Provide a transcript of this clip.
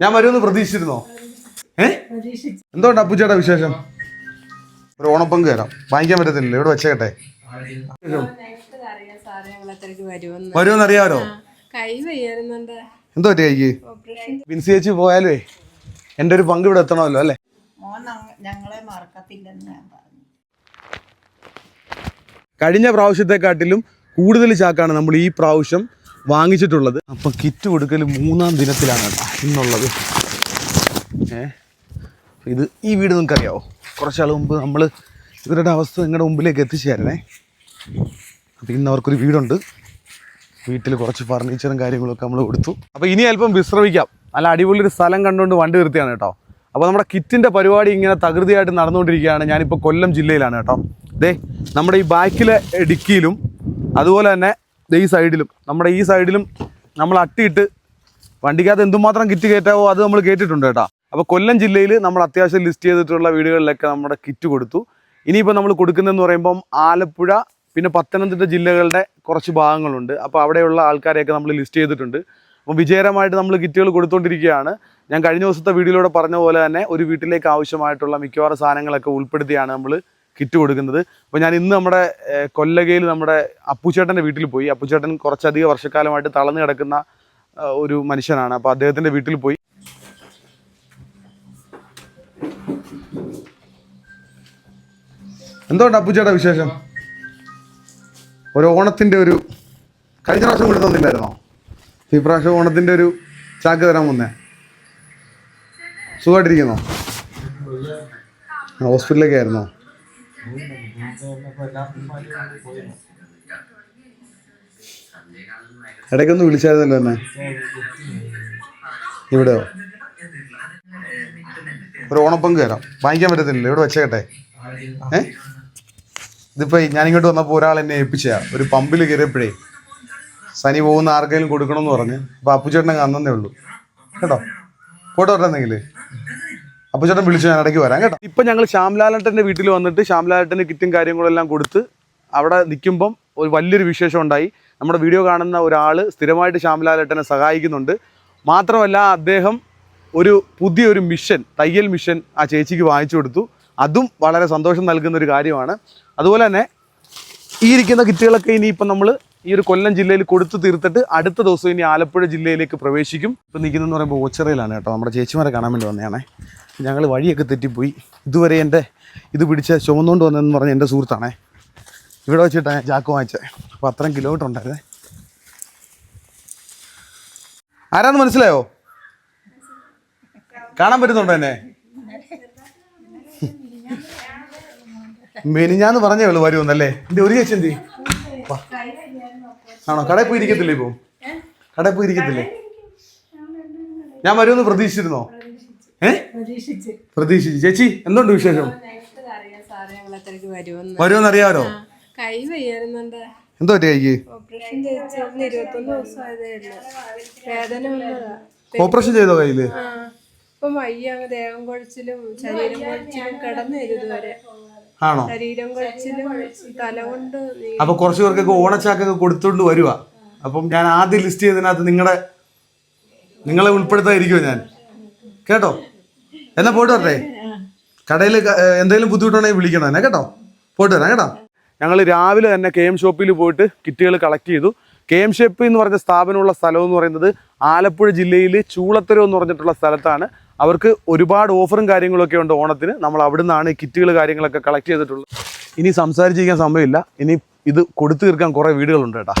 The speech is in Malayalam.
ഞാൻ വരുമെന്ന് പ്രതീക്ഷിച്ചിരുന്നോ? ഏ? എന്തുകൊണ്ട് അപ്പുച്ചേട്ടാ വിശേഷം? ഒരു ഓണപ്പങ്ക് തരാം. വാങ്ങിക്കാൻ പറ്റത്തില്ല ഇവിടെ ഞങ്ങളത്രയ്ക്ക് വരുമെന്ന് അറിയാമോ എന്തോ പറ്റിയ കൈക്ക്? ബിൻസി ചേച്ചി പോയാലേ എന്റെ ഒരു പങ്ക് ഇവിടെ എത്തണമല്ലോ അല്ലേ? കഴിഞ്ഞ പ്രാവശ്യത്തെക്കാട്ടിലും കൂടുതൽ ചാക്കാണ് നമ്മൾ ഈ പ്രാവശ്യം വാങ്ങിച്ചിട്ടുള്ളത്. അപ്പം കിറ്റ് കൊടുക്കൽ മൂന്നാം ദിനത്തിലാണ് എന്നുള്ളത് ഏ? ഇത് ഈ വീട് നിങ്ങൾക്കറിയാവോ? കുറച്ചാൾ മുമ്പ് നമ്മൾ ഇവരുടെ അവസ്ഥ നിങ്ങളുടെ മുമ്പിലേക്ക് എത്തിച്ചേരണേ. അപ്പോൾ ഇന്ന് അവർക്കൊരു വീടുണ്ട്. വീട്ടിൽ കുറച്ച് ഫർണിച്ചറും കാര്യങ്ങളൊക്കെ നമ്മൾ കൊടുത്തു. അപ്പോൾ ഇനി അല്പം വിശ്രമിക്കാം. നല്ല അടിപൊളി ഒരു സ്ഥലം കണ്ടുകൊണ്ട് വണ്ടി നിർത്തിയാണ് കേട്ടോ. അപ്പോൾ നമ്മുടെ കിറ്റിന്റെ പരിപാടി ഇങ്ങനെ തകൃതിയായിട്ട് നടന്നുകൊണ്ടിരിക്കുകയാണ്. ഞാനിപ്പോൾ കൊല്ലം ജില്ലയിലാണ് കേട്ടോ. ദേ നമ്മുടെ ഈ ബാക്കിലെ ഡിക്കിയിലും അതുപോലെ തന്നെ ഈ സൈഡിലും നമ്മുടെ ഈ സൈഡിലും നമ്മൾ അട്ടിയിട്ട് വണ്ടിക്കകത്ത് എന്തുമാത്രം കിറ്റ് കയറ്റാവോ അത് നമ്മൾ കേട്ടിട്ടുണ്ട് കേട്ടോ. അപ്പോൾ കൊല്ലം ജില്ലയിൽ നമ്മൾ അത്യാവശ്യം ലിസ്റ്റ് ചെയ്തിട്ടുള്ള വീടുകളിലൊക്കെ നമ്മുടെ കിറ്റ് കൊടുത്തു. ഇനിയിപ്പോൾ നമ്മൾ കൊടുക്കുന്നതെന്ന് പറയുമ്പം ആലപ്പുഴ പിന്നെ പത്തനംതിട്ട ജില്ലകളുടെ കുറച്ച് ഭാഗങ്ങളുണ്ട്. അപ്പോൾ അവിടെയുള്ള ആൾക്കാരെയൊക്കെ നമ്മൾ ലിസ്റ്റ് ചെയ്തിട്ടുണ്ട്. അപ്പോൾ വിജയകരമായിട്ട് നമ്മൾ കിറ്റുകൾ കൊടുത്തുകൊണ്ടിരിക്കുകയാണ് ഞാൻ കഴിഞ്ഞ ദിവസത്തെ വീഡിയോയിലൂടെ പറഞ്ഞ പോലെ തന്നെ ഒരു വീട്ടിലേക്ക് ആവശ്യമായിട്ടുള്ള മിക്കവാറും സാധനങ്ങളൊക്കെ ഉൾപ്പെടുത്തിയാണ് നമ്മൾ കിറ്റ് കൊടുക്കുന്നത്. അപ്പോൾ ഞാൻ ഇന്ന് നമ്മുടെ കൊല്ലകയിൽ നമ്മുടെ അപ്പുചേട്ടന്റെ വീട്ടിൽ പോയി. അപ്പുചേട്ടൻ കുറച്ചധികം വർഷക്കാലമായിട്ട് തളർന്നു കിടക്കുന്ന ഒരു മനുഷ്യനാണ്. അപ്പോൾ അദ്ദേഹത്തിന്റെ വീട്ടിൽ പോയി. എന്തുകൊണ്ട് അപ്പുചേട്ട വിശേഷം? ഒരു ഓണത്തിന്റെ ഒരു കഴിഞ്ഞ പ്രാവശ്യം കൂടി തന്നില്ലായിരുന്നോ? ഈ പ്രാവശ്യം ഓണത്തിന്റെ ഒരു ചാക്ക് തരാൻ വന്നേ. സുഖമായിട്ടിരിക്കുന്നോ? ഹോസ്പിറ്റലിലൊക്കെ ആയിരുന്നോ ഇടയ്ക്കൊന്ന് വിളിച്ചായിരുന്നല്ലോ എന്നെ. ഇവിടെയോ? ഒരു ഓണപ്പങ്ക് തരാം. വാങ്ങിക്കാൻ പറ്റത്തില്ലല്ലോ. ഇവിടെ വെച്ചേക്കട്ടെ. ഏ? ഇതിപ്പോ ഞാനിങ്ങോട്ട് വന്നപ്പോൾ ഒരാൾ എന്നെ ഏൽപ്പിച്ചാ ഒരു പമ്പിൽ കയറിയപ്പോഴേ സനി പോകുന്ന ആർക്കെങ്കിലും കൊടുക്കണമെന്ന് പറഞ്ഞ്. അപ്പൊ അപ്പുചേട്ടനെ കാണുന്നേ ഉള്ളൂ. കേട്ടോ? ഫോട്ടോ വരണമെങ്കിൽ അപ്പുചേട്ടൻ വിളിച്ചു ഞാൻ ഇടയ്ക്ക് വരാം കേട്ടോ. ഇപ്പൊ ഞങ്ങൾ ശ്യാംലാലട്ടന്റെ വീട്ടിൽ വന്നിട്ട് ശ്യാംലാലട്ടന് കിറ്റും കാര്യങ്ങളെല്ലാം കൊടുത്ത് അവിടെ നിൽക്കുമ്പം ഒരു വലിയൊരു വിശേഷം ഉണ്ടായി. നമ്മുടെ വീഡിയോ കാണുന്ന ഒരാൾ സ്ഥിരമായിട്ട് ശ്യാംലാലട്ടനെ സഹായിക്കുന്നുണ്ട്. മാത്രമല്ല അദ്ദേഹം ഒരു പുതിയൊരു മിഷൻ തയ്യൽ മിഷൻ ആ ചേച്ചിക്ക് വാങ്ങിച്ചു കൊടുത്തു. അതും വളരെ സന്തോഷം നൽകുന്ന ഒരു കാര്യമാണ്. അതുപോലെ തന്നെ ഈ ഇരിക്കുന്ന കിറ്റുകളൊക്കെ ഇനി ഇപ്പം നമ്മൾ ഈ ഒരു കൊല്ലം ജില്ലയിൽ കൊടുത്തു തീർത്തിട്ട് അടുത്ത ദിവസം ഇനി ആലപ്പുഴ ജില്ലയിലേക്ക് പ്രവേശിക്കും. ഇപ്പം നിൽക്കുന്നതെന്ന് പറയുമ്പോൾ ഓച്ചിറയിലാണ് കേട്ടോ. നമ്മുടെ ചേച്ചിമാരെ കാണാൻ വേണ്ടി വന്നതാണേ. ഞങ്ങൾ വഴിയൊക്കെ തെറ്റിപ്പോയി. ഇതുവരെ എന്റെ ഇത് പിടിച്ച് ചുമന്നുകൊണ്ട് വന്നതെന്ന് പറഞ്ഞ എന്റെ സുഹൃത്താണേ. ഇവിടെ വെച്ചിട്ടാണ് ജാക്ക് വാങ്ങിച്ചത് അപ്പോൾ അത്രയും കിലോമീറ്റർ ഉണ്ടായിരുന്നേ. ആരാന്ന് മനസ്സിലായോ? കാണാൻ പറ്റുന്നുണ്ടോ എന്നെ? മെനിഞ്ഞാന്ന് പറഞ്ഞേ ഉള്ളൂ വരുമെന്നല്ലേ? എന്റെ ഒരു ചേച്ചി എന്തി? ആണോ? കടയിൽ പോയി ഇരിക്കത്തില്ലേ ഇപ്പൊ? കടയിൽ പോയി ഇരിക്കത്തില്ലേ ഞാൻ വരുമെന്ന് പ്രതീക്ഷിച്ചിരുന്നോ? പ്രതീക്ഷിച്ച്. ചേച്ചി എന്തുണ്ട് വിശേഷം? വരുമെന്ന്. വയ്യായിരുന്നുണ്ട്. എന്തോ കൈക്ക്? ഓപ്പറേഷൻ ചെയ്തോ കയ്യിൽ? ആ ഇപ്പം വയ്യ അങ്ങ് ദേഹം കൊഴിച്ചിലും ശരീരം കൊഴിച്ചിലും കിടന്നിരുന്നു ഇതുവരെ ആണോ? ശരീരം കൊഴിച്ചിലും തല കൊണ്ട് നീ- അപ്പൊ കുറച്ച് പേർക്കൊക്കെ ഓണച്ചാക്കൊക്കെ കൊടുത്തോണ്ട് വരുക അപ്പം ഞാൻ ആദ്യം ലിസ്റ്റ് ചെയ്തതിനകത്ത് നിങ്ങളെ നിങ്ങളെ ഉൾപ്പെടുത്താതിരിക്കുമോ ഞാൻ. കേട്ടോ? എന്നാ പോയിട്ട് വരട്ടെ? കടയിൽ എന്തെങ്കിലും ബുദ്ധിമുട്ടുണ്ടെങ്കിൽ വിളിക്കണം എന്നെ കേട്ടോ? പോയിട്ട് വരാം കേട്ടോ? ഞങ്ങൾ രാവിലെ തന്നെ കെ എം ഷോപ്പിൽ പോയിട്ട് കിറ്റുകൾ കളക്ട് ചെയ്തു. കെ എം ഷോപ്പ് എന്ന് പറഞ്ഞ സ്ഥാപനമുള്ള സ്ഥലം എന്ന് പറയുന്നത് ആലപ്പുഴ ജില്ലയിൽ ചൂളത്തരം എന്ന് പറഞ്ഞിട്ടുള്ള സ്ഥലത്താണ്. അവർക്ക് ഒരുപാട് ഓഫറും കാര്യങ്ങളൊക്കെ ഉണ്ട് ഓണത്തിന്. നമ്മൾ അവിടെ നിന്നാണ് ഈ കിറ്റുകൾ കാര്യങ്ങളൊക്കെ കളക്ട് ചെയ്തിട്ടുള്ളത്. ഇനി സംസാരിച്ചിരിക്കാൻ സമയമില്ല. ഇനി ഇത് കൊടുത്തു തീർക്കാൻ കുറേ വീടുകളുണ്ട് കേട്ടോ.